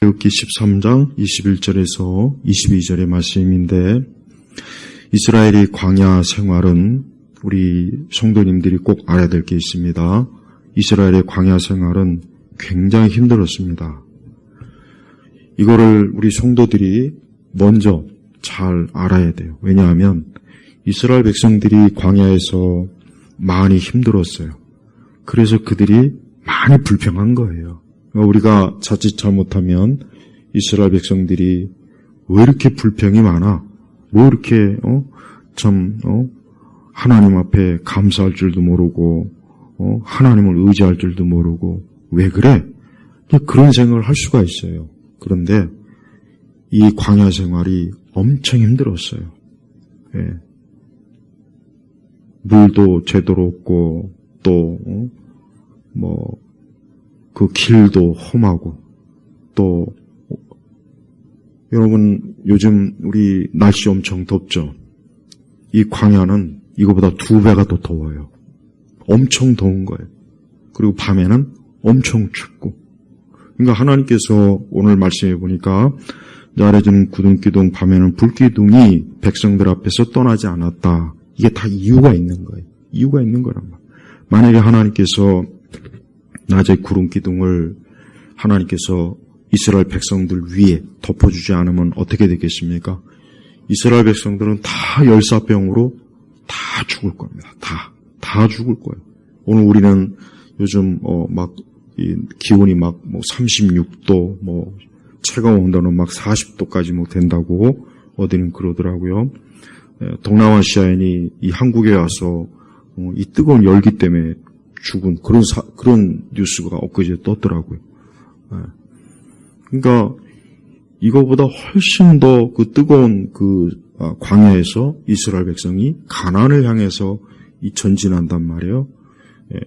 출애굽기 13장 21절에서 22절의 말씀인데 이스라엘의 광야 생활은 우리 성도님들이 꼭 알아야 될 게 있습니다. 이스라엘의 광야 생활은 굉장히 힘들었습니다. 이거를 우리 성도들이 먼저 잘 알아야 돼요. 왜냐하면 이스라엘 백성들이 광야에서 많이 힘들었어요. 그래서 그들이 많이 불평한 거예요. 우리가 자칫 잘못하면 이스라엘 백성들이 왜 이렇게 불평이 많아? 뭐 이렇게 어? 참 어? 하나님 앞에 감사할 줄도 모르고 어? 하나님을 의지할 줄도 모르고 왜 그래? 그런 생각을 할 수가 있어요. 그런데 이 광야 생활이 엄청 힘들었어요. 예. 물도 제대로 없고 또뭐 그 길도 험하고 또 여러분 요즘 우리 날씨 엄청 덥죠. 이 광야는 이거보다 두 배가 더 더워요. 엄청 더운 거예요. 그리고 밤에는 엄청 춥고. 그러니까 하나님께서 오늘 말씀해 보니까 아래지는 구dun기둥 밤에는 불기둥이 백성들 앞에서 떠나지 않았다. 이게 다 이유가 있는 거예요. 이유가 있는 거란 말이에요. 만약에 하나님께서 낮에 구름 기둥을 하나님께서 이스라엘 백성들 위에 덮어주지 않으면 어떻게 되겠습니까? 이스라엘 백성들은 다 열사병으로 다 죽을 겁니다. 다. 다 죽을 거예요. 오늘 우리는 요즘, 어, 막, 기온이 막, 뭐, 36도, 뭐, 차가운 온도는 막 40도까지 뭐 된다고 어디는 그러더라고요. 동남아시아인이 이 한국에 와서 어, 이 뜨거운 열기 때문에 죽은 그런 사, 그런 뉴스가 엊그제 떴더라고요. 그러니까 이거보다 훨씬 더 그 뜨거운 그 아, 광야에서 이스라엘 백성이 가난을 향해서 이 전진한단 말이에요.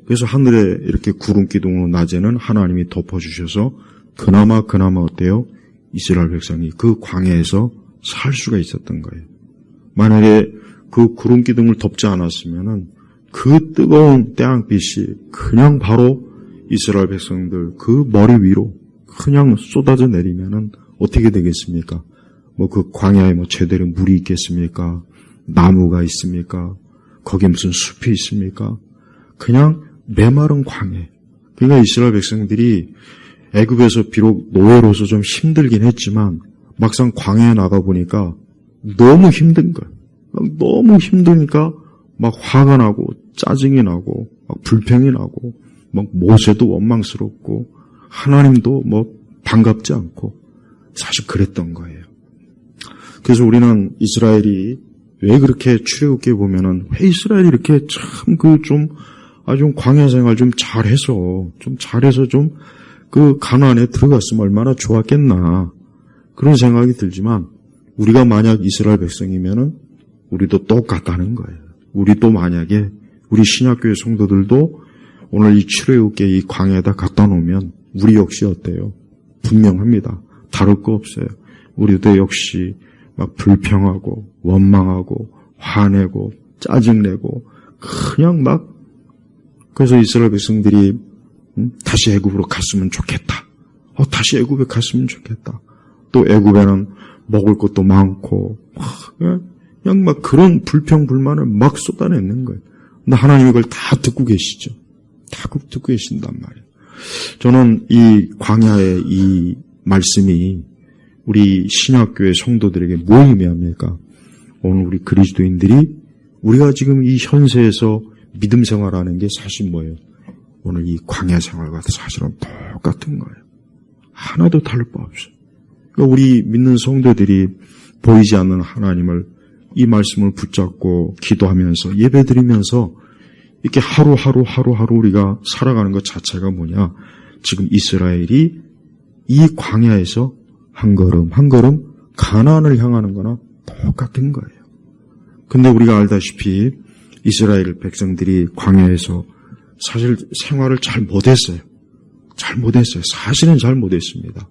그래서 하늘에 이렇게 구름 기둥으로 낮에는 하나님이 덮어주셔서 그나마 그나마 어때요? 이스라엘 백성이 그 광야에서 살 수가 있었던 거예요. 만약에 그 구름 기둥을 덮지 않았으면은 그 뜨거운 태양빛이 그냥 바로 이스라엘 백성들 그 머리 위로 그냥 쏟아져 내리면은 어떻게 되겠습니까? 뭐 그 광야에 뭐 제대로 물이 있겠습니까? 나무가 있습니까? 거기에 무슨 숲이 있습니까? 그냥 메마른 광야. 그러니까 이스라엘 백성들이 애굽에서 비록 노예로서 좀 힘들긴 했지만 막상 광야에 나가 보니까 너무 힘든 거예요. 너무 힘드니까 막 화가 나고 짜증이 나고 막 불평이 나고 막 모세도 원망스럽고 하나님도 뭐 반갑지 않고 사실 그랬던 거예요. 그래서 우리는 이스라엘이 왜 그렇게 출애굽기에 보면은 왜 이스라엘이 이렇게 참 그 좀 아주 광야 생활 좀 잘해서 좀 잘해서 좀 그 가나안에 들어갔으면 얼마나 좋았겠나 그런 생각이 들지만 우리가 만약 이스라엘 백성이면은 우리도 똑같다는 거예요. 우리도 만약에 우리 신약교회 성도들도 오늘 이 출애굽계 이 광야에다 갖다 놓으면 우리 역시 어때요? 분명합니다. 다를 거 없어요. 우리도 역시 막 불평하고 원망하고 화내고 짜증내고 그냥 막 그래서 이스라엘 백성들이 음, 다시 애굽으로 갔으면 좋겠다. 어, 다시 애굽에 갔으면 좋겠다. 또 애굽에는 먹을 것도 많고 예? 그냥 막 그런 불평 불만을 막 쏟아내는 거예요. 근데 하나님 이걸 다 듣고 계시죠. 다 듣고 계신단 말이에요. 저는 이 광야의 이 말씀이 우리 신학교의 성도들에게 뭘 의미합니까? 오늘 우리 그리스도인들이 우리가 지금 이 현세에서 믿음 생활하는 게 사실 뭐예요? 오늘 이 광야 생활과 사실은 똑같은 거예요. 하나도 다를 바 없어요. 그러니까 우리 믿는 성도들이 보이지 않는 하나님을 이 말씀을 붙잡고 기도하면서 예배드리면서 이렇게 하루하루 하루하루 우리가 살아가는 것 자체가 뭐냐? 지금 이스라엘이 이 광야에서 한 걸음 한 걸음 가나안을 향하는 거나 똑같은 거예요. 근데 우리가 알다시피 이스라엘 백성들이 광야에서 사실 생활을 잘 못했어요. 잘 못했어요. 사실은 잘 못했습니다.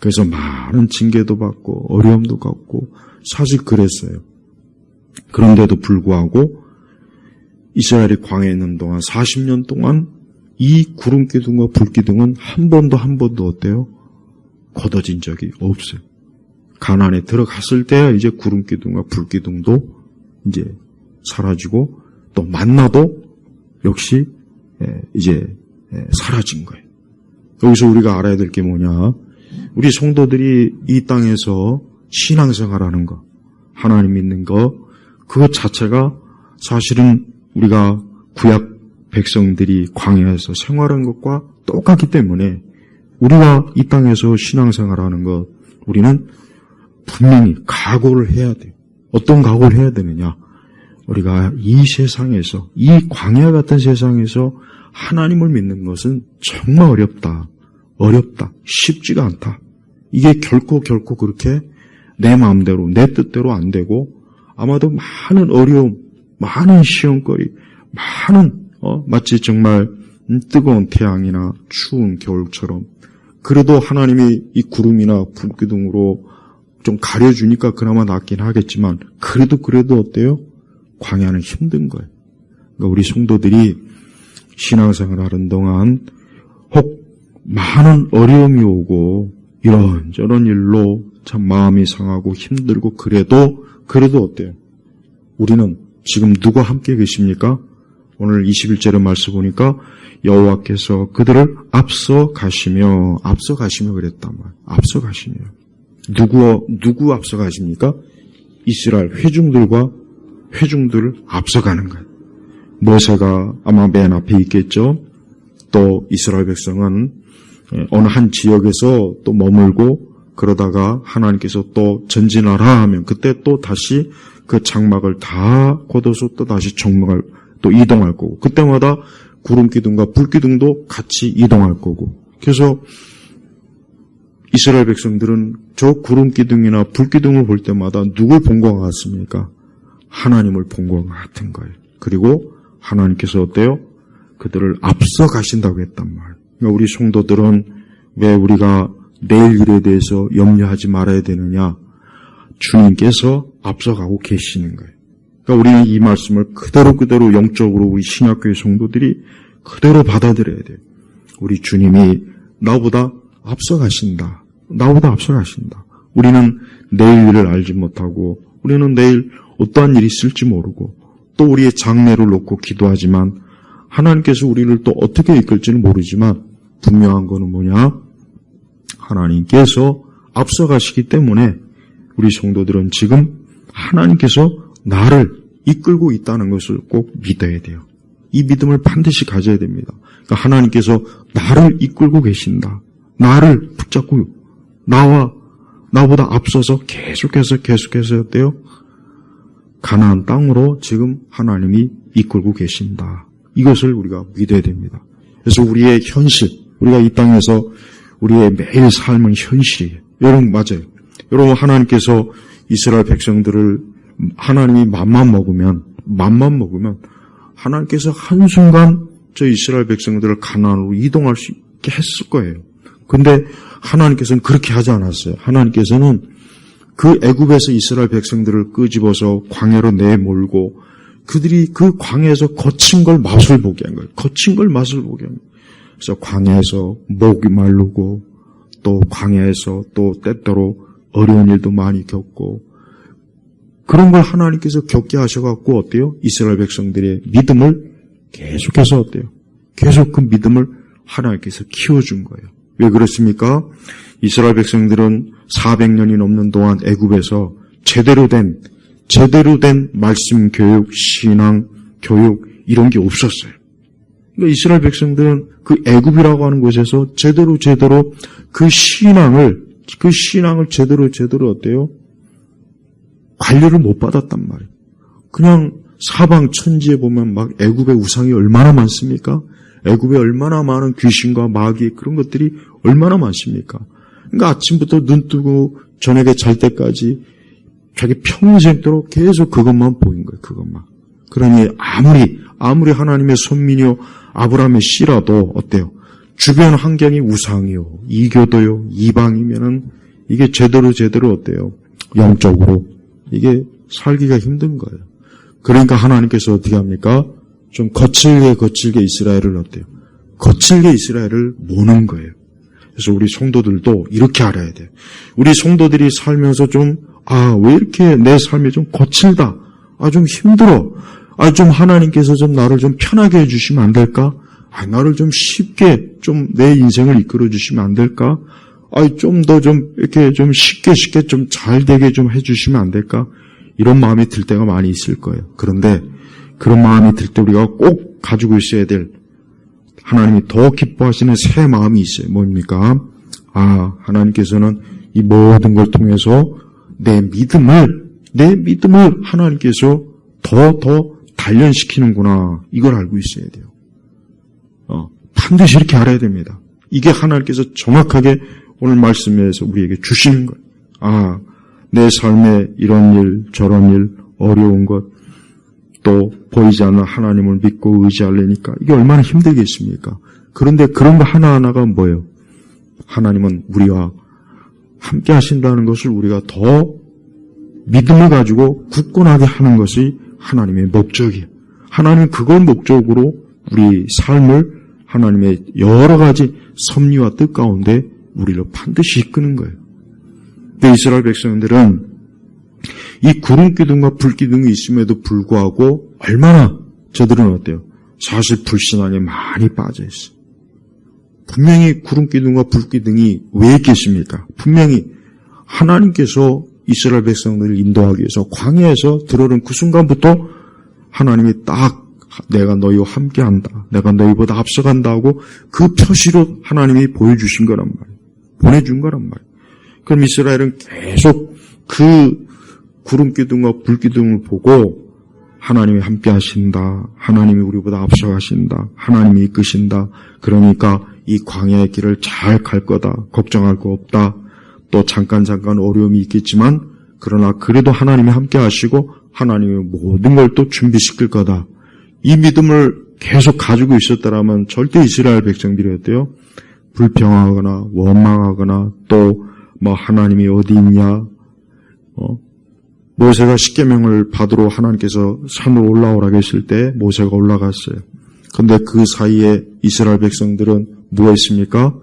그래서 많은 징계도 받고 어려움도 갖고 사실 그랬어요. 그런데도 불구하고 이스라엘이 광야에 있는 동안 40년 동안 이 구름 기둥과 불 기둥은 한 번도 한 번도 어때요? 걷어진 적이 없어요. 가난에 들어갔을 때야 이제 구름 기둥과 불 기둥도 이제 사라지고 또 만나도 역시 예, 이제 예, 사라진 거예요. 여기서 우리가 알아야 될 게 뭐냐? 우리 성도들이 이 땅에서 신앙생활하는 거, 하나님 믿는 거, 그것 자체가 사실은 우리가 구약 백성들이 광야에서 생활한 것과 똑같기 때문에 우리가 이 땅에서 신앙생활하는 것, 우리는 분명히 각오를 해야 돼요. 어떤 각오를 해야 되느냐? 우리가 이 세상에서, 이 광야 같은 세상에서 하나님을 믿는 것은 정말 어렵다. 어렵다. 쉽지가 않다. 이게 결코 결코 그렇게 내 마음대로, 내 뜻대로 안 되고 아마도 많은 어려움, 많은 시험거리, 많은 어, 마치 정말 음, 뜨거운 태양이나 추운 겨울처럼 그래도 하나님이 이 구름이나 불기둥으로 좀 가려주니까 그나마 낫긴 하겠지만 그래도 그래도 어때요? 광야는 힘든 거예요. 그러니까 우리 성도들이 신앙생활 하는 동안 혹 많은 어려움이 오고 이런저런 일로 참 마음이 상하고 힘들고 그래도 그래도 어때요? 우리는 지금 누가 함께 계십니까? 오늘 21절의 말씀 보니까 여호와께서 그들을 앞서 가시며 앞서 가시며 그랬단 말. 앞서 가시며 누구 누구 앞서 가십니까? 이스라엘 회중들과 회중들을 앞서 가는 거예요. 모세가 아마 맨 앞에 있겠죠. 또 이스라엘 백성은 어느 한 지역에서 또 머물고 그러다가 하나님께서 또 전진하라 하면 그때 또 다시 그 장막을 다 걷어서 또 다시 정막을 또 이동할 거고 그때마다 구름 기둥과 불 기둥도 같이 이동할 거고 그래서 이스라엘 백성들은 저 구름 기둥이나 불 기둥을 볼 때마다 누굴 본 것 같습니까? 하나님을 본 것 같은 거예요. 그리고 하나님께서 어때요? 그들을 앞서 가신다고 했단 말이에요. 그러니까 우리 성도들은 왜 우리가 내일 일에 대해서 염려하지 말아야 되느냐? 주님께서 앞서가고 계시는 거예요. 그러니까 우리는 이 말씀을 그대로 그대로 영적으로 우리 신약교회 성도들이 그대로 받아들여야 돼요. 우리 주님이 나보다 앞서가신다. 나보다 앞서가신다. 우리는 내일 일을 알지 못하고 우리는 내일 어떠한 일이 있을지 모르고 또 우리의 장래를 놓고 기도하지만 하나님께서 우리를 또 어떻게 이끌지는 모르지만 분명한 거는 뭐냐? 하나님께서 앞서가시기 때문에 우리 성도들은 지금 하나님께서 나를 이끌고 있다는 것을 꼭 믿어야 돼요. 이 믿음을 반드시 가져야 됩니다. 그러니까 하나님께서 나를 이끌고 계신다. 나를 붙잡고 나와 나보다 앞서서 계속해서 계속해서 어때요? 가나안 땅으로 지금 하나님이 이끌고 계신다. 이것을 우리가 믿어야 됩니다. 그래서 우리의 현실, 우리가 이 땅에서 우리의 매일 삶은 현실이에요. 여러분 맞아요. 여러분 하나님께서 이스라엘 백성들을 하나님이 맘만 먹으면 맘만 먹으면 하나님께서 한순간 저 이스라엘 백성들을 가나안으로 이동할 수 있게 했을 거예요. 근데 하나님께서는 그렇게 하지 않았어요. 하나님께서는 그 애굽에서 이스라엘 백성들을 끄집어서 광야로 내몰고 그들이 그 광야에서 거친 걸 맛을 보게 한 거예요. 거친 걸 맛을 보게 한 거예요. 그래서 광야에서 목이 마르고 또 광야에서 또 때때로 어려운 일도 많이 겪고 그런 걸 하나님께서 겪게 하셔갖고 어때요? 이스라엘 백성들의 믿음을 계속해서 어때요? 계속 그 믿음을 하나님께서 키워준 거예요. 왜 그렇습니까? 이스라엘 백성들은 400년이 넘는 동안 애굽에서 제대로 된 제대로 된 말씀 교육, 신앙 교육 이런 게 없었어요. 그러니까 이스라엘 백성들은 그 애굽이라고 하는 곳에서 제대로 제대로 그 신앙을 그 신앙을 제대로 제대로 어때요? 관리를 못 받았단 말이에요. 그냥 사방 천지에 보면 막 애굽의 우상이 얼마나 많습니까? 애굽에 얼마나 많은 귀신과 마귀 그런 것들이 얼마나 많습니까? 그러니까 아침부터 눈 뜨고 저녁에 잘 때까지 자기 평생도록 계속 그것만 보인 거예요. 그것만. 그러니 아무리 아무리 하나님의 손민이요 아브라함의 씨라도 어때요? 주변 환경이 우상이요 이교도요 이방이면은 이게 제대로 제대로 어때요? 영적으로 이게 살기가 힘든 거예요. 그러니까 하나님께서 어떻게 합니까? 좀 거칠게 거칠게 이스라엘을 어때요? 거칠게 이스라엘을 모는 거예요. 그래서 우리 성도들도 이렇게 알아야 돼요. 우리 성도들이 살면서 좀, 아, 왜 이렇게 내 삶이 좀 거칠다. 아, 좀 힘들어. 아, 좀 하나님께서 좀 나를 좀 편하게 해주시면 안 될까? 아, 나를 좀 쉽게 좀 내 인생을 이끌어 주시면 안 될까? 아, 좀 더 좀 이렇게 좀 쉽게 쉽게 좀 잘 되게 좀 해주시면 안 될까? 이런 마음이 들 때가 많이 있을 거예요. 그런데 그런 마음이 들 때 우리가 꼭 가지고 있어야 될 하나님이 더 기뻐하시는 새 마음이 있어요. 뭡니까? 아, 하나님께서는 이 모든 걸 통해서 내 믿음을, 내 믿음을 하나님께서 더, 더 단련시키는구나. 이걸 알고 있어야 돼요. 어, 반드시 이렇게 알아야 됩니다. 이게 하나님께서 정확하게 오늘 말씀에서 우리에게 주시는 거예요. 아, 내 삶에 이런 일, 저런 일, 어려운 것, 또 보이지 않는 하나님을 믿고 의지하려니까 이게 얼마나 힘들겠습니까? 그런데 그런 거 하나하나가 뭐예요? 하나님은 우리와 함께 하신다는 것을 우리가 더 믿음을 가지고 굳건하게 하는 것이 하나님의 목적이에요. 하나님 그걸 목적으로 우리 삶을 하나님의 여러 가지 섭리와 뜻 가운데 우리를 반드시 이끄는 거예요. 근데 이스라엘 백성들은 이 구름 기둥과 불 기둥이 있음에도 불구하고 얼마나 저들은 어때요? 사실 불신앙에 많이 빠져 있어요. 분명히 구름 기둥과 불 기둥이 왜 있겠습니까? 분명히 하나님께서 이스라엘 백성들을 인도하기 위해서 광야에서 들어오는 그 순간부터 하나님이 딱 내가 너희와 함께한다. 내가 너희보다 앞서간다 하고 그 표시로 하나님이 보여주신 거란 말이에요. 보내준 거란 말이에요. 그럼 이스라엘은 계속 그 구름 기둥과 불 기둥을 보고 하나님이 함께 하신다. 하나님이 우리보다 앞서가신다. 하나님이 이끄신다. 그러니까 이 광야의 길을 잘 갈 거다. 걱정할 거 없다. 또 잠깐 잠깐 어려움이 있겠지만 그러나 그래도 하나님이 함께 하시고 하나님의 모든 걸 또 준비시킬 거다. 이 믿음을 계속 가지고 있었더라면 절대 이스라엘 백성들이 어때요? 불평하거나 원망하거나 또 뭐 하나님이 어디 있냐? 어? 모세가 십계명을 받으러 하나님께서 산으로 올라오라고 했을 때 모세가 올라갔어요. 근데 그 사이에 이스라엘 백성들은 뭐 했습니까?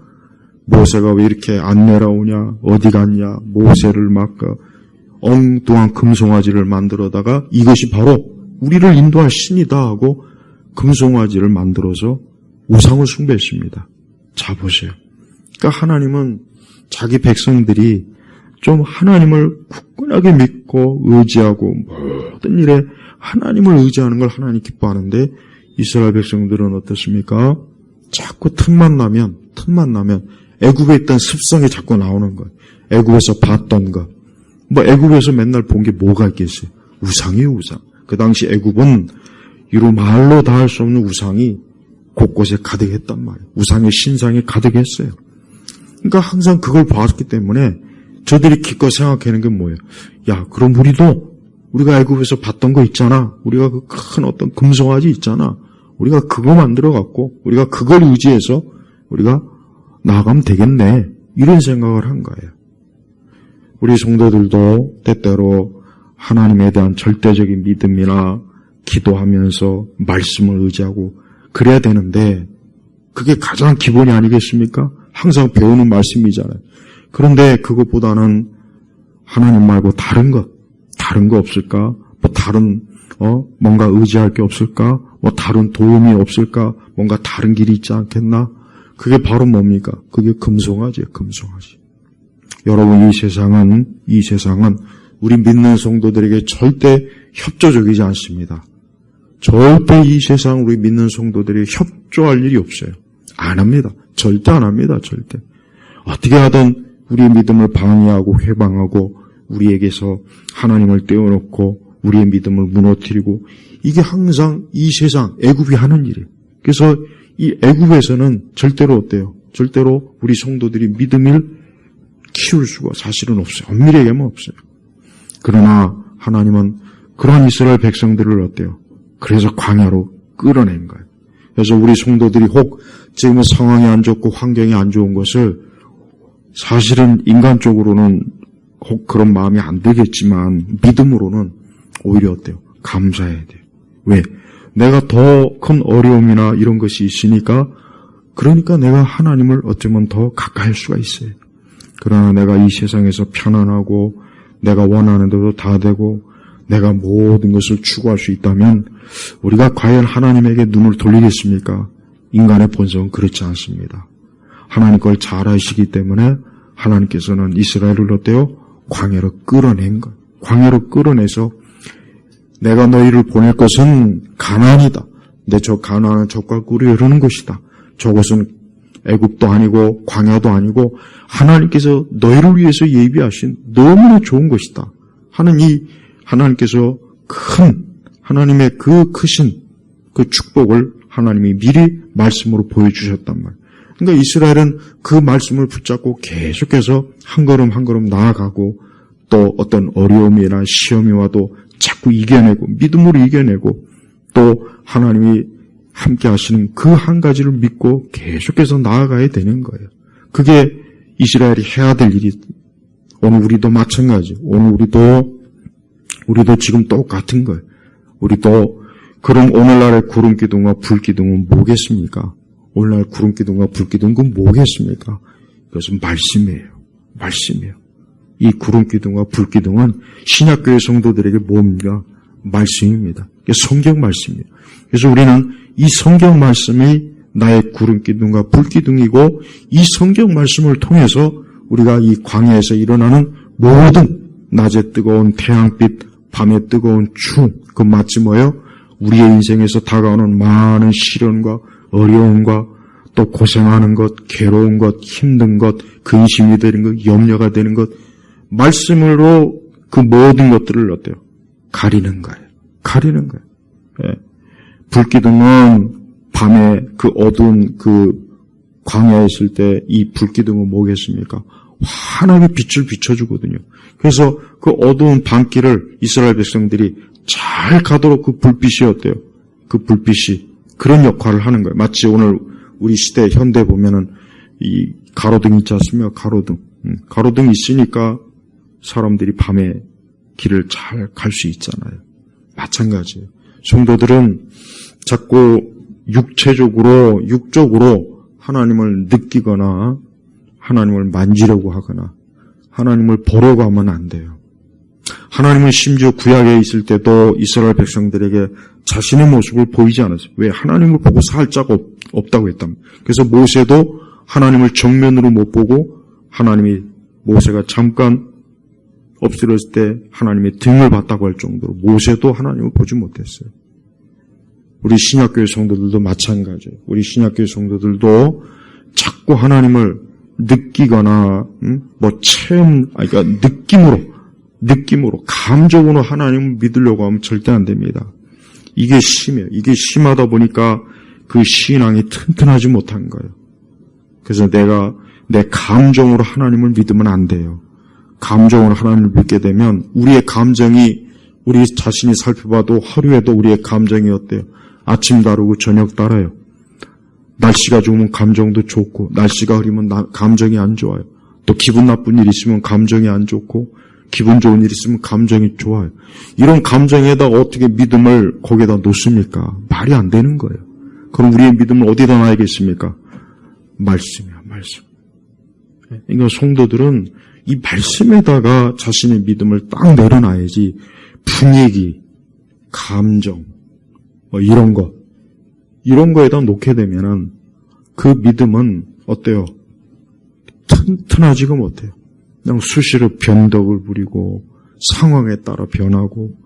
모세가 왜 이렇게 안 내려오냐? 어디 갔냐? 모세를 막그 엉뚱한 금송아지를 만들어다가 이것이 바로 우리를 인도할 신이다 하고 금송아지를 만들어서 우상을 숭배했습니다. 자 보세요. 그러니까 하나님은 자기 백성들이 좀 하나님을 굳건하게 믿고 의지하고 모든 일에 하나님을 의지하는 걸 하나님 기뻐하는데 이스라엘 백성들은 어떻습니까? 자꾸 틈만 나면 틈만 나면 애굽에 있던 습성이 자꾸 나오는 거예요. 애굽에서 봤던 것. 뭐 애굽에서 맨날 본 게 뭐가 있겠어요? 우상이에요, 우상. 그 당시 애굽은 이루 말로 다 할 수 없는 우상이 곳곳에 가득했단 말이에요. 우상의 신상이 가득했어요. 그러니까 항상 그걸 봤기 때문에 저들이 기껏 생각하는 게 뭐예요? 야, 그럼 우리도 우리가 애굽에서 봤던 거 있잖아. 우리가 그 큰 어떤 금송아지 있잖아. 우리가 그거 만들어 갖고 우리가 그걸 의지해서 우리가 나아가면 되겠네. 이런 생각을 한 거예요. 우리 성도들도 때때로 하나님에 대한 절대적인 믿음이나 기도하면서 말씀을 의지하고 그래야 되는데 그게 가장 기본이 아니겠습니까? 항상 배우는 말씀이잖아요. 그런데 그것보다는 하나님 말고 다른 것, 다른 거 없을까? 뭐 다른 어 뭔가 의지할 게 없을까? 뭐 다른 도움이 없을까? 뭔가 다른 길이 있지 않겠나? 그게 바로 뭡니까? 그게 금송아지예요, 금송아지. 여러분 이 세상은 이 세상은 우리 믿는 성도들에게 절대 협조적이지 않습니다. 절대 이 세상 우리 믿는 성도들이 협조할 일이 없어요. 안 합니다. 절대 안 합니다. 절대. 어떻게 하든 우리의 믿음을 방해하고 회방하고 우리에게서 하나님을 떼어놓고 우리의 믿음을 무너뜨리고 이게 항상 이 세상 애굽이 하는 일이에요. 그래서 이 애굽에서는 절대로 어때요? 절대로 우리 성도들이 믿음을 키울 수가 사실은 없어요. 엄밀히 얘기하면 없어요. 그러나 하나님은 그러한 이스라엘 백성들을 어때요? 그래서 광야로 끌어낸 거예요. 그래서 우리 성도들이 혹 지금 상황이 안 좋고 환경이 안 좋은 것을 사실은 인간적으로는 혹 그런 마음이 안 들겠지만 믿음으로는 오히려 어때요? 감사해야 돼요. 왜? 내가 더 큰 어려움이나 이런 것이 있으니까 그러니까 내가 하나님을 어쩌면 더 가까이 할 수가 있어요. 그러나 내가 이 세상에서 편안하고 내가 원하는 대로 다 되고 내가 모든 것을 추구할 수 있다면 우리가 과연 하나님에게 눈을 돌리겠습니까? 인간의 본성은 그렇지 않습니다. 하나님 걸 잘 아시기 때문에 하나님께서는 이스라엘을 어때요? 광야로 끌어낸 것. 광야로 끌어내서 내가 너희를 보낼 것은 가나안이다. 근데 저 가나안은 적과 꿀이 흐르는 곳이다. 저곳은 애굽도 아니고 광야도 아니고 하나님께서 너희를 위해서 예비하신 너무나 좋은 곳이다. 하는 이 하나님께서 큰 하나님의 그 크신 그 축복을 하나님이 미리 말씀으로 보여주셨단 말이에요. 그러니까 이스라엘은 그 말씀을 붙잡고 계속해서 한 걸음 한 걸음 나아가고 또 어떤 어려움이나 시험이 와도 자꾸 이겨내고 믿음으로 이겨내고 또 하나님이 함께 하시는 그 한 가지를 믿고 계속해서 나아가야 되는 거예요. 그게 이스라엘이 해야 될 일이 오늘 우리도 마찬가지. 오늘 우리도 우리도 지금 똑같은 거예요. 우리도 그럼 오늘날의 구름 기둥과 불 기둥은 뭐겠습니까? 오늘날 구름 기둥과 불 기둥은 그 뭐겠습니까? 그것은 말씀이에요. 말씀이에요. 이 구름 기둥과 불 기둥은 신약교회 성도들에게 뭡니까? 말씀입니다. 성경 말씀이에요. 그래서 우리는 이 성경 말씀이 나의 구름 기둥과 불 기둥이고 이 성경 말씀을 통해서 우리가 이 광야에서 일어나는 모든 낮에 뜨거운 태양빛, 밤에 뜨거운 추, 그 마치 뭐예요? 우리의 인생에서 다가오는 많은 시련과 어려움과 또 고생하는 것, 괴로운 것, 힘든 것, 근심이 되는 것, 염려가 되는 것, 말씀으로 그 모든 것들을 어때요? 가리는 거예요. 가리는 거예요. 예. 불기둥은 밤에 그 어두운 그 광야에 있을 때 이 불기둥은 뭐겠습니까? 환하게 빛을 비춰주거든요. 그래서 그 어두운 밤길을 이스라엘 백성들이 잘 가도록 그 불빛이 어때요? 그 불빛이 그런 역할을 하는 거예요. 마치 오늘 우리 시대 현대 보면은 이 가로등 있지 않습니까? 가로등. 음, 가로등 있으니까 사람들이 밤에 길을 잘 갈 수 있잖아요. 마찬가지예요. 성도들은 자꾸 육체적으로, 육적으로 하나님을 느끼거나 하나님을 만지려고 하거나 하나님을 보려고 하면 안 돼요. 하나님은 심지어 구약에 있을 때도 이스라엘 백성들에게 자신의 모습을 보이지 않았어요. 왜? 하나님을 보고 살 자가 없, 다고 했답니다. 그래서 모세도 하나님을 정면으로 못 보고 하나님이 모세가 잠깐 엎드렸을 때 하나님의 등을 봤다고 할 정도로 모세도 하나님을 보지 못했어요. 우리 신약교회 성도들도 마찬가지예요. 우리 신약교회 성도들도 자꾸 하나님을 느끼거나 음? 뭐 체험, 아니 그러니까 느낌으로 느낌으로 감정으로 하나님을 믿으려고 하면 절대 안 됩니다. 이게 심해요. 이게 심하다 보니까 그 신앙이 튼튼하지 못한 거예요. 그래서 내가 내 감정으로 하나님을 믿으면 안 돼요. 감정으로 하나님을 믿게 되면 우리의 감정이 우리 자신이 살펴봐도 하루에도 우리의 감정이 어때요? 아침 다르고 저녁 따라요. 날씨가 좋으면 감정도 좋고 날씨가 흐리면 나- 감정이 안 좋아요. 또 기분 나쁜 일 있으면 감정이 안 좋고 기분 좋은 일 있으면 감정이 좋아요. 이런 감정에다 어떻게 믿음을 거기다 놓습니까? 말이 안 되는 거예요. 그럼 우리의 믿음을 어디다 놔야겠습니까? 말씀이야, 말씀. 그러니까 성도들은 이 말씀에다가 자신의 믿음을 딱 내려놔야지 분위기, 감정, 뭐 이런 것, 이런 거에다 놓게 되면은 그 믿음은 어때요? 튼튼하지가 못해요. 그냥 수시로 변덕을 부리고 상황에 따라 변하고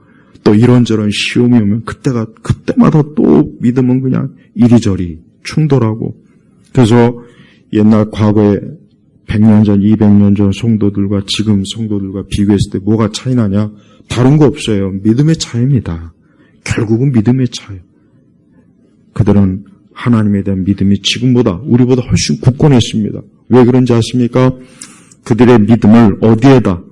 또 이런저런 시험이 오면 그때가 그때마다 또 믿음은 그냥 이리저리 충돌하고 그래서 옛날 과거에 100년 전, 200년 전 성도들과 지금 성도들과 비교했을 때 뭐가 차이 나냐? 다른 거 없어요. 믿음의 차이입니다. 결국은 믿음의 차이. 그들은 하나님에 대한 믿음이 지금보다 우리보다 훨씬 굳건했습니다. 왜 그런지 아십니까? 그들의 믿음을 어디에다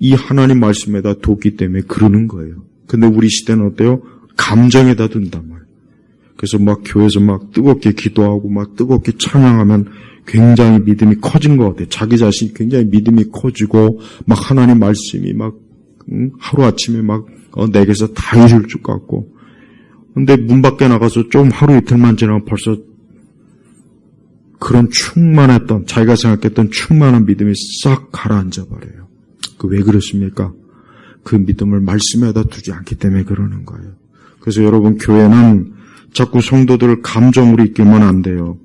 이 하나님 말씀에다 뒀기 때문에 그러는 거예요. 근데 우리 시대는 어때요? 감정에다 둔단 말이에요. 그래서 막 교회에서 막 뜨겁게 기도하고 막 뜨겁게 찬양하면 굉장히 믿음이 커진 것 같아요. 자기 자신이 굉장히 믿음이 커지고 막 하나님 말씀이 막 응? 하루 아침에 막 어, 내게서 다 이룰 줄 같고 근데 문 밖에 나가서 좀 하루 이틀만 지나면 벌써 그런 충만했던 자기가 생각했던 충만한 믿음이 싹 가라앉아 버려요. 그 왜 그렇습니까? 그 믿음을 말씀에다 두지 않기 때문에 그러는 거예요. 그래서 여러분 교회는 자꾸 성도들 감정으로 이끌면 안 돼요.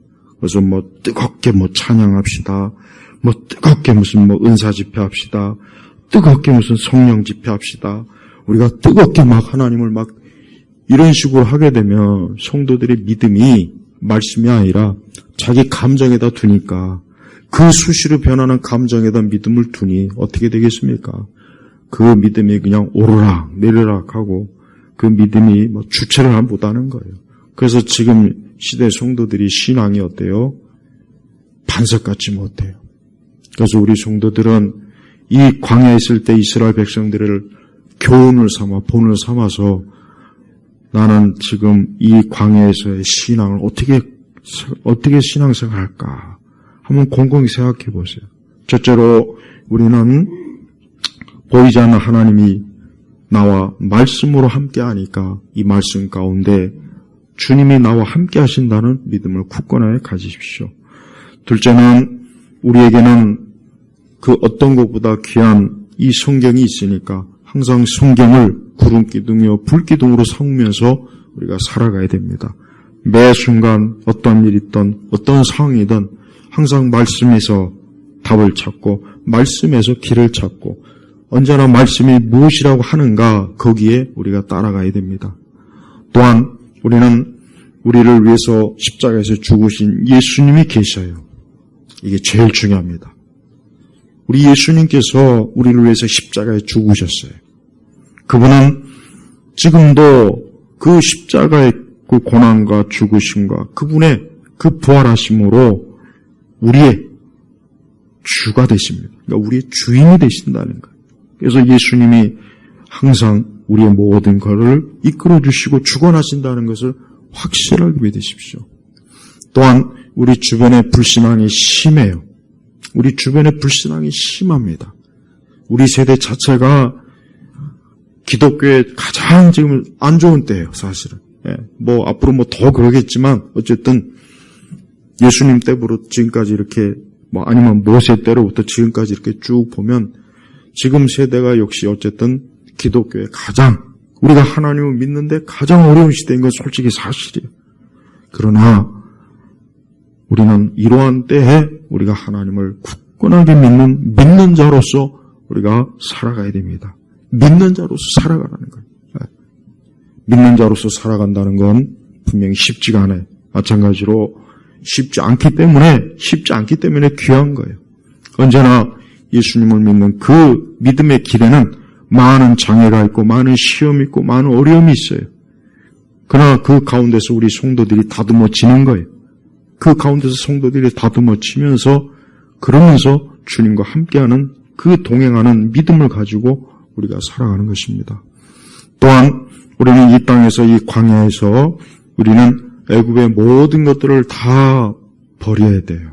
그래서 뭐 뜨겁게 뭐 찬양합시다. 뭐 뜨겁게 무슨 뭐 은사 집회합시다. 뜨겁게 무슨 성령 집회합시다. 우리가 뜨겁게 막 하나님을 막 이런 식으로 하게 되면 성도들의 믿음이 말씀이 아니라 자기 감정에다 두니까 그 수시로 변하는 감정에다 믿음을 두니 어떻게 되겠습니까? 그 믿음이 그냥 오르락 내리락 하고 그 믿음이 뭐 주체를 못하는 거예요. 그래서 지금 시대 성도들이 신앙이 어때요? 반석같지 못해요. 그래서 우리 성도들은 이 광야에 있을 때 이스라엘 백성들을 교훈을 삼아 본을 삼아서 나는 지금 이 광야에서의 신앙을 어떻게 어떻게 신앙생활 할까? 한번 곰곰이 생각해 보세요. 첫째로 우리는 보이지 않는 하나님이 나와 말씀으로 함께 하니까 이 말씀 가운데 주님이 나와 함께 하신다는 믿음을 굳건하게 가지십시오. 둘째는 우리에게는 그 어떤 것보다 귀한 이 성경이 있으니까 항상 성경을 구름 기둥이요 불 기둥으로 삼으면서 우리가 살아가야 됩니다. 매 순간 어떤 일이 있든 어떤 상황이든 항상 말씀에서 답을 찾고 말씀에서 길을 찾고 언제나 말씀이 무엇이라고 하는가 거기에 우리가 따라가야 됩니다. 또한 우리는 우리를 위해서 십자가에서 죽으신 예수님이 계셔요. 이게 제일 중요합니다. 우리 예수님께서 우리를 위해서 십자가에 죽으셨어요. 그분은 지금도 그 십자가의 그 고난과 죽으심과 그분의 그 부활하심으로 우리의 주가 되십니다. 그러니까 우리의 주인이 되신다는 거예요. 그래서 예수님이 항상 우리의 모든 것을 이끌어 주시고 주관하신다는 것을 확실하게 믿으십시오. 또한 우리 주변의 불신앙이 심해요. 우리 주변의 불신앙이 심합니다. 우리 세대 자체가 기독교에 가장 지금 안 좋은 때예요, 사실은. 예, 뭐 앞으로 뭐 더 그러겠지만 어쨌든 예수님 때부터 지금까지 이렇게 뭐 아니면 모세 때로부터 지금까지 이렇게 쭉 보면 지금 세대가 역시 어쨌든 기독교의 가장 우리가 하나님을 믿는데 가장 어려운 시대인 건 솔직히 사실이에요. 그러나 우리는 이러한 때에 우리가 하나님을 굳건하게 믿는 믿는 자로서 우리가 살아가야 됩니다. 믿는 자로서 살아가라는 거예요. 네. 믿는 자로서 살아간다는 건 분명히 쉽지가 않아요. 마찬가지로 쉽지 않기 때문에 쉽지 않기 때문에 귀한 거예요. 언제나 예수님을 믿는 그 믿음의 길에는 많은 장애가 있고 많은 시험이 있고 많은 어려움이 있어요. 그러나 그 가운데서 우리 성도들이 다듬어지는 거예요. 그 가운데서 성도들이 다듬어지면서 그러면서 주님과 함께하는 그 동행하는 믿음을 가지고 우리가 살아가는 것입니다. 또한 우리는 이 땅에서 이 광야에서 우리는 애굽의 모든 것들을 다 버려야 돼요.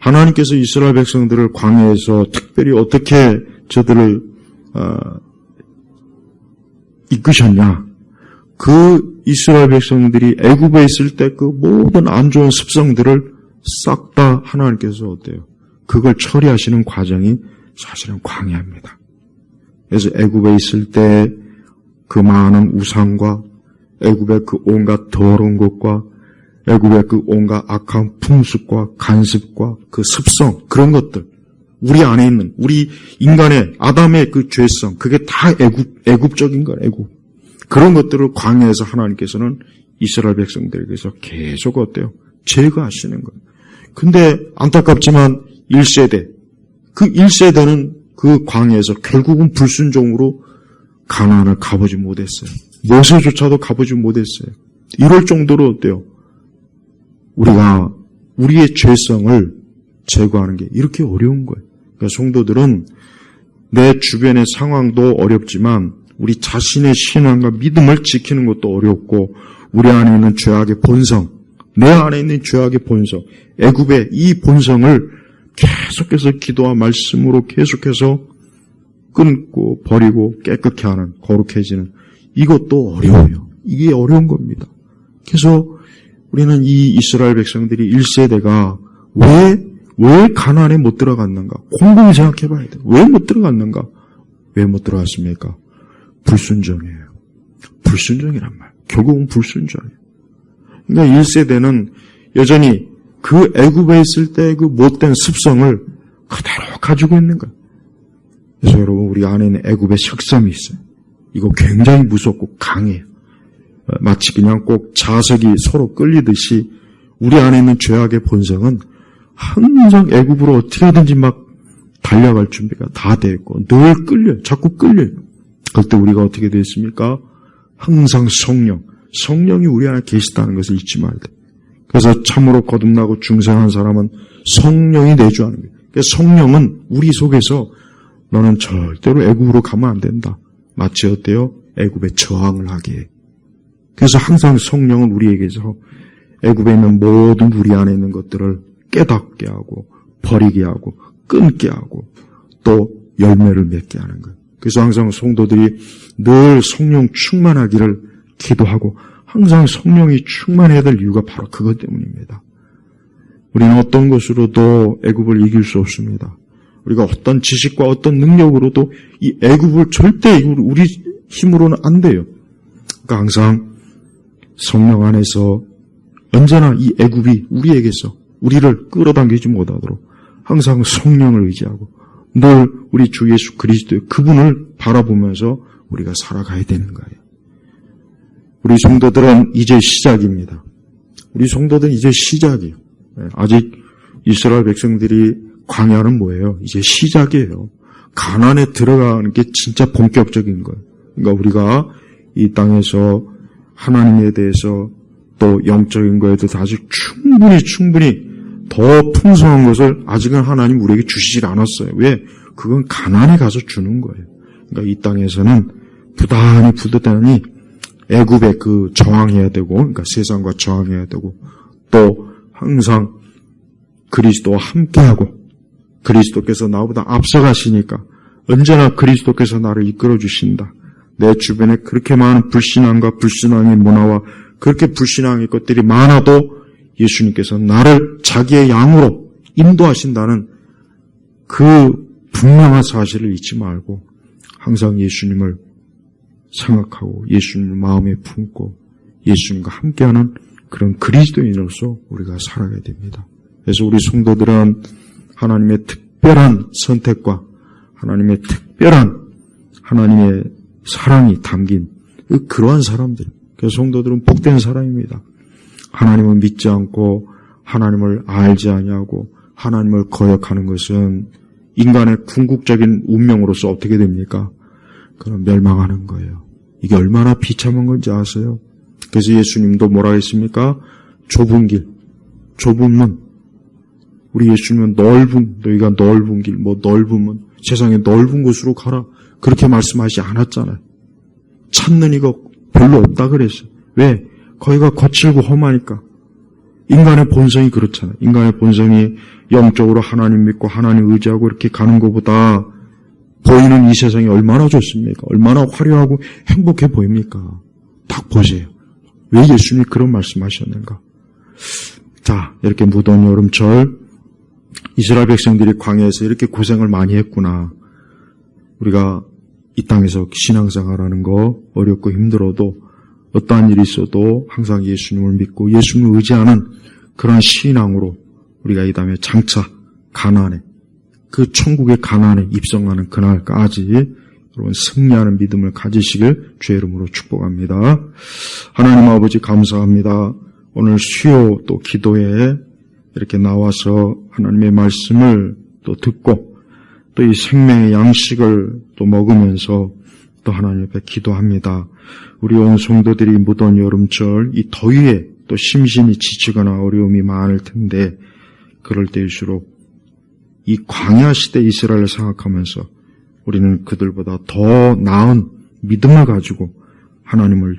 하나님께서 이스라엘 백성들을 광야에서 특별히 어떻게 저들을 어, 이끄셨냐? 그 이스라엘 백성들이 애굽에 있을 때 그 모든 안 좋은 습성들을 싹 다 하나님께서 어때요? 그걸 처리하시는 과정이 사실은 광야입니다. 그래서 애굽에 있을 때 그 많은 우상과 애굽의 그 온갖 더러운 것과 애굽의 그 온갖 악한 풍습과 간습과 그 습성 그런 것들 우리 안에 있는 우리 인간의 아담의 그 죄성 그게 다 애굽 애굽적인 거예요. 애굽 그런 것들을 광야에서 하나님께서는 이스라엘 백성들에게서 계속 어때요? 제거하시는 거예요. 근데 안타깝지만 1세대 그 1세대는 그 광야에서 결국은 불순종으로 가나안을 가보지 못했어요. 모세조차도 가보지 못했어요. 이럴 정도로 어때요? 우리가 우리의 죄성을 제거하는 게 이렇게 어려운 거예요. 그러니까 성도들은 내 주변의 상황도 어렵지만 우리 자신의 신앙과 믿음을 지키는 것도 어렵고 우리 안에 있는 죄악의 본성, 내 안에 있는 죄악의 본성, 애굽의 이 본성을 계속해서 기도와 말씀으로 계속해서 끊고 버리고 깨끗게 하는 거룩해지는 이것도 어려워요. 이게 어려운 겁니다. 그래서 우리는 이 이스라엘 백성들이 1세대가 왜, 왜 가난에 못 들어갔는가? 곰곰이 생각해 봐야 돼. 왜못 들어갔는가? 왜 못 들어갔습니까? 불순종이에요. 불순종이란 말. 결국은 불순종이에요. 그러니까 1세대는 여전히 그 애굽에 있을 때 그 못된 습성을 그대로 가지고 있는 거예요. 그래서 여러분 우리 안에는 애굽의 석삼이 있어요. 이거 굉장히 무섭고 강해요. 어, 마치 그냥 꼭 자석이 서로 끌리듯이 우리 안에 있는 죄악의 본성은 항상 애굽으로 어떻게든지 막 달려갈 준비가 다 되어 있고 늘 끌려요. 자꾸 끌려요. 그때 우리가 어떻게 되었습니까? 항상 성령, 성령이 우리 안에 계시다는 것을 잊지 돼. 그래서 참으로 거듭나고 중생한 사람은 성령이 내주하는 거예요. 그러니까 성령은 우리 속에서 너는 절대로 애굽으로 가면 안 된다. 마치 어때요? 애굽에 저항을 하게 해. 그래서 항상 성령은 우리에게서 애굽에 있는 모든 우리 안에 있는 것들을 깨닫게 하고 버리게 하고 끊게 하고 또 열매를 맺게 하는 거예요. 그래서 항상 성도들이 늘 성령 충만하기를 기도하고 항상 성령이 충만해야 될 이유가 바로 그것 때문입니다. 우리는 어떤 것으로도 애굽을 이길 수 없습니다. 우리가 어떤 지식과 어떤 능력으로도 이 애굽을 절대 우리 힘으로는 안 돼요. 그러니까 항상 성령 안에서 언제나 이 애굽이 우리에게서 우리를 끌어당기지 못하도록 항상 성령을 의지하고 늘 우리 주 예수 그리스도의 그분을 바라보면서 우리가 살아가야 되는 거예요. 우리 성도들은 이제 시작입니다. 우리 성도들은 이제 시작이에요. 네, 아직 이스라엘 백성들이 광야는 뭐예요? 이제 시작이에요. 가난에 들어가는 게 진짜 본격적인 거예요. 그러니까 우리가 이 땅에서 하나님에 대해서 또 영적인 거에도 아직 충분히 충분히 더 풍성한 것을 아직은 하나님 우리에게 주시질 않았어요. 왜? 그건 가난에 가서 주는 거예요. 그러니까 이 땅에서는 부단히 부단히 애굽에 그 저항해야 되고, 그러니까 세상과 저항해야 되고, 또 항상 그리스도와 함께하고, 그리스도께서 나보다 앞서가시니까 언제나 그리스도께서 나를 이끌어 주신다. 내 주변에 그렇게 많은 불신앙과 불신앙의 문화와 그렇게 불신앙의 것들이 많아도 예수님께서 나를 자기의 양으로 인도하신다는 그 분명한 사실을 잊지 말고 항상 예수님을 생각하고 예수님을 마음에 품고 예수님과 함께하는 그런 그리스도인으로서 우리가 살아가야 됩니다. 그래서 우리 성도들은 하나님의 특별한 선택과 하나님의 특별한 하나님의 사랑이 담긴 그러한 사람들. 그래서 성도들은 복된 사람입니다. 하나님을 믿지 않고 하나님을 알지 아니하고 하나님을 거역하는 것은 인간의 궁극적인 운명으로서 어떻게 됩니까? 그럼 멸망하는 거예요. 이게 얼마나 비참한 건지 아세요? 그래서 예수님도 뭐라 했습니까? 좁은 길, 좁은 문. 우리 예수님은 넓은, 너희가 넓은 길, 뭐 넓은 문, 세상에 넓은 곳으로 가라. 그렇게 말씀하지 않았잖아요. 찾는 이가 별로 없다 그랬어요. 왜? 거기가 거칠고 험하니까. 인간의 본성이 그렇잖아요. 인간의 본성이 영적으로 하나님 믿고 하나님 의지하고 이렇게 가는 것보다 보이는 이 세상이 얼마나 좋습니까? 얼마나 화려하고 행복해 보입니까? 딱 보세요. 왜 예수님이 그런 말씀하셨는가? 자, 이렇게 무더운 여름철 이스라엘 백성들이 광야에서 이렇게 고생을 많이 했구나. 우리가 이 땅에서 신앙생활하는 거 어렵고 힘들어도 어떠한 일이 있어도 항상 예수님을 믿고 예수님을 의지하는 그런 신앙으로 우리가 이 다음에 장차 가난에 그 천국의 가난에 입성하는 그날까지 여러분 승리하는 믿음을 가지시길 주의 이름으로 축복합니다. 하나님 아버지 감사합니다. 오늘 수요 또 기도에 이렇게 나와서 하나님의 말씀을 또 듣고 또 이 생명의 양식을 또 먹으면서 또 하나님 앞에 기도합니다. 우리 온 성도들이 무더운 여름철 이 더위에 또 심신이 지치거나 어려움이 많을 텐데 그럴 때일수록 이 광야 시대 이스라엘을 생각하면서 우리는 그들보다 더 나은 믿음을 가지고 하나님을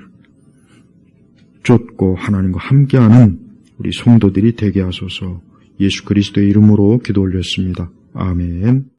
쫓고 하나님과 함께하는 우리 성도들이 되게 하소서 예수 그리스도의 이름으로 기도 올렸습니다. 아멘.